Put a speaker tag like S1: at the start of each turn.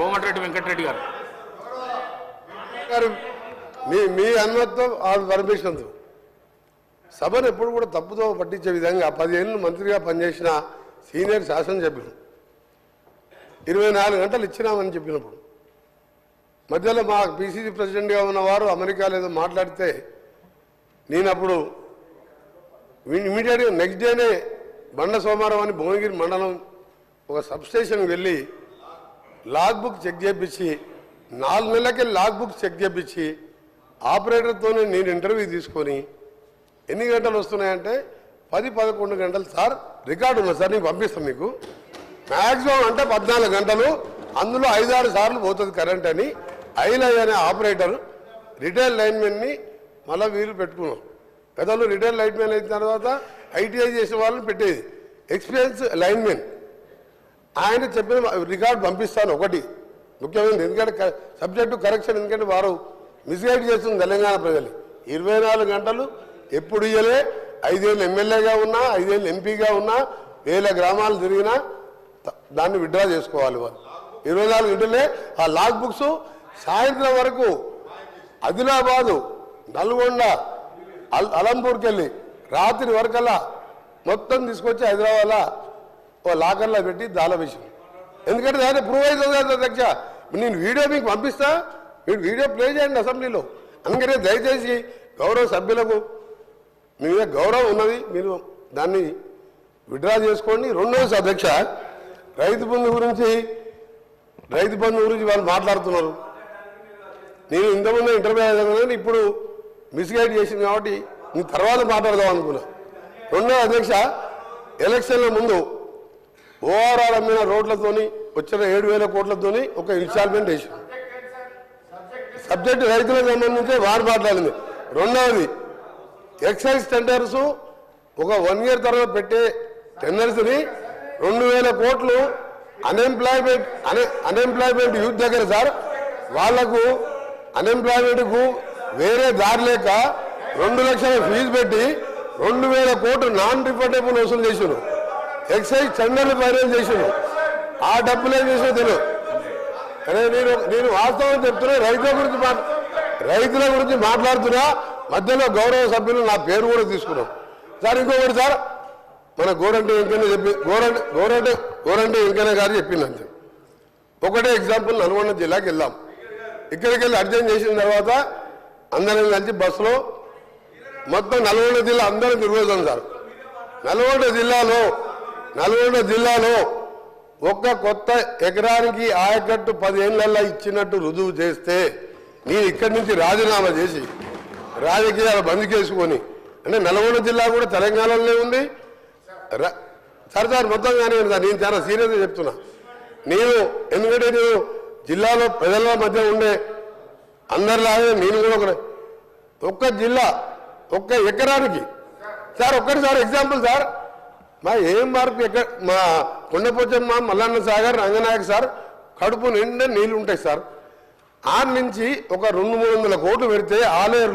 S1: కోమటిరెడ్డి వెంకటరెడ్డి గారు.
S2: గారు మీ మీ అనుమతితో ఆ పర్మిషన్తో సభను ఎప్పుడు కూడా తప్పుతో పట్టించే విధంగా పదిహేను మంత్రిగా పనిచేసిన సీనియర్ శాసనసభ్యులు. ఇరవై నాలుగు గంటలు ఇచ్చినామని చెప్పినప్పుడు. మధ్యలో మా పిసిసి ప్రెసిడెంట్గా ఉన్నవారు అమెరికాలో ఏదో మాట్లాడితే నేను అప్పుడు ఇమీడియట్గా నెక్స్ట్ డేనే బండ సోమవారం అని భువనగిరి మండలం ఒక సబ్స్టేషన్కి వెళ్ళి లాగ్ బుక్ చెక్ చేపించి నాలుగు నెలలకి లాగ్ బుక్ చెక్ చేపించి ఆపరేటర్తోనే నేను ఇంటర్వ్యూ తీసుకొని ఎన్ని గంటలు వస్తున్నాయంటే పది పదకొండు గంటలు సార్ రికార్డు ఉన్నది సార్ నేను పంపిస్తాను మీకు. మ్యాక్సిమం అంటే పద్నాలుగు గంటలు అందులో ఐదారు సార్లు పోతుంది కరెంట్ అని ఐలై అనే ఆపరేటర్ రిటైల్ లైన్మెన్ని మళ్ళీ వీలు పెట్టుకున్నాం. గతంలో రిటైల్ లైన్మెన్ అయిన తర్వాత ఐటీఐ చేసిన వాళ్ళని పెట్టేది. Experience linemen. ఆయన చెప్పిన రికార్డు పంపిస్తాను ఒకటి. ముఖ్యమైనది ఎందుకంటే సబ్జెక్టు కరెక్షన్ ఎందుకంటే వారు మిస్గైడ్ చేస్తుంది తెలంగాణ ప్రజలు ఇరవై నాలుగు గంటలు ఎప్పుడు ఇయ్యలే? ఐదేళ్ళు ఎమ్మెల్యేగా ఉన్నా ఐదేళ్ళు ఎంపీగా ఉన్నా వేల గ్రామాలు తిరిగినా దాన్ని విత్డ్రా చేసుకోవాలి వాళ్ళు. ఇరవై నాలుగు గంటలే ఆ లాగ్ బుక్స్ సాయంత్రం వరకు ఆదిలాబాదు నల్గొండ అల్ అలంపూర్కి వెళ్ళి రాత్రి వరకల్లా మొత్తం తీసుకొచ్చి హైదరాబాద్లో ఓ లాకర్లో పెట్టి దాల విషయం ఎందుకంటే దాన్ని ప్రూవ్ అవుతుంది అధ్యక్ష. నేను వీడియో మీకు పంపిస్తా మీరు వీడియో ప్లే చేయండి అసెంబ్లీలో. అందుకనే దయచేసి గౌరవ సభ్యులకు మీ మీద గౌరవం ఉన్నది మీరు దాన్ని విడ్రా చేసుకోండి. రెండవది అధ్యక్ష రైతు బంధు గురించి రైతు బంధు గురించి వాళ్ళు మాట్లాడుతున్నారు. నేను ఇంతకుముందు ఇంటర్వ్యూ అయ్యాను ఇప్పుడు మిస్గైడ్ చేసింది కాబట్టి నేను తర్వాత మాట్లాడదాం అనుకున్నా. రెండో అధ్యక్ష ఎలక్షన్ల ముందు ఓవరాల్ అమ్మిన రోడ్లతోని వచ్చిన ఏడు వేల కోట్లతోని ఒక ఇన్స్టాల్మెంట్ వేసి. సబ్జెక్ట్ రైతులకు సంబంధించి వారు మాట్లాడింది. రెండవది ఎక్సైజ్ టెండర్స్ ఒక వన్ ఇయర్ తర్వాత పెట్టే టెండర్స్ని రెండు వేల కోట్లు అన్ఎంప్లాయ్మెంట్ అనే అన్ఎంప్లాయ్మెంట్ యూత్ దగ్గర సార్. వాళ్ళకు అన్ఎంప్లాయ్మెంట్కు వేరే దారి లేక రెండు లక్షల ఫీజు పెట్టి రెండు వేల కోట్లు నాన్ రిఫండబుల్ వసూలు చేసినారు ఎక్సైజ్ టెండర్లు ఫైనల్ చేసారు ఆ డబ్బులు ఏం చేసినా తెలియదు అరే నేను నేను వాస్తవం చెప్తున్నా రైతుల గురించి రైతుల గురించి మాట్లాడుతున్నా. మధ్యలో గౌరవ సభ్యులు నా పేరు కూడా తీసుకున్నాం. సార్ ఇంకొకటి సార్ మన గోరంటే వెంకన్న చెప్పి గోరంటే గోరంటే గోరంటే వెంకన్న గారు చెప్పిందండి ఒకటే ఎగ్జాంపుల్ నల్గొండ జిల్లాకి వెళ్ళాం ఇక్కడికి వెళ్ళి అర్జెంట్ చేసిన తర్వాత అందరం కలిసి బస్సులో మొత్తం నల్గొండ జిల్లా అందరం తిరుగుతాం సార్. నల్గొండ జిల్లాలో నల్గొండ జిల్లాలో ఒక్క కొత్త ఎకరానికి ఆయకట్టు పదేళ్ళలో ఇచ్చినట్టు రుజువు చేస్తే నేను ఇక్కడి నుంచి రాజీనామా చేసి రాజకీయాలు బంద్ చేసుకొని అంటే నల్గొండ జిల్లా కూడా తెలంగాణలోనే ఉంది. ర- సార్ సార్ మొత్తం కానీ నేను చాలా సీరియస్గా చెప్తున్నా. నేను ఎందుకంటే నేను జిల్లాలో ప్రజల మధ్య ఉండే అందరిలాగే నేను కూడా ఒక ఒక్క జిల్లా ఒక్క ఎకరానికి. సార్ ఒక్కటి సార్ ఎగ్జాంపుల్ సార్. మా ఏం మార్పు? ఎక్కడ? మా కొండపోచమ్మ మల్లన్న సాగర్ రంగనాయక్ సార్ కడుపు నిండా నీళ్ళు ఉంటాయి సార్. ఆ నుంచి ఒక రెండు మూడు వందల కోట్లు పెడితే ఆలేరు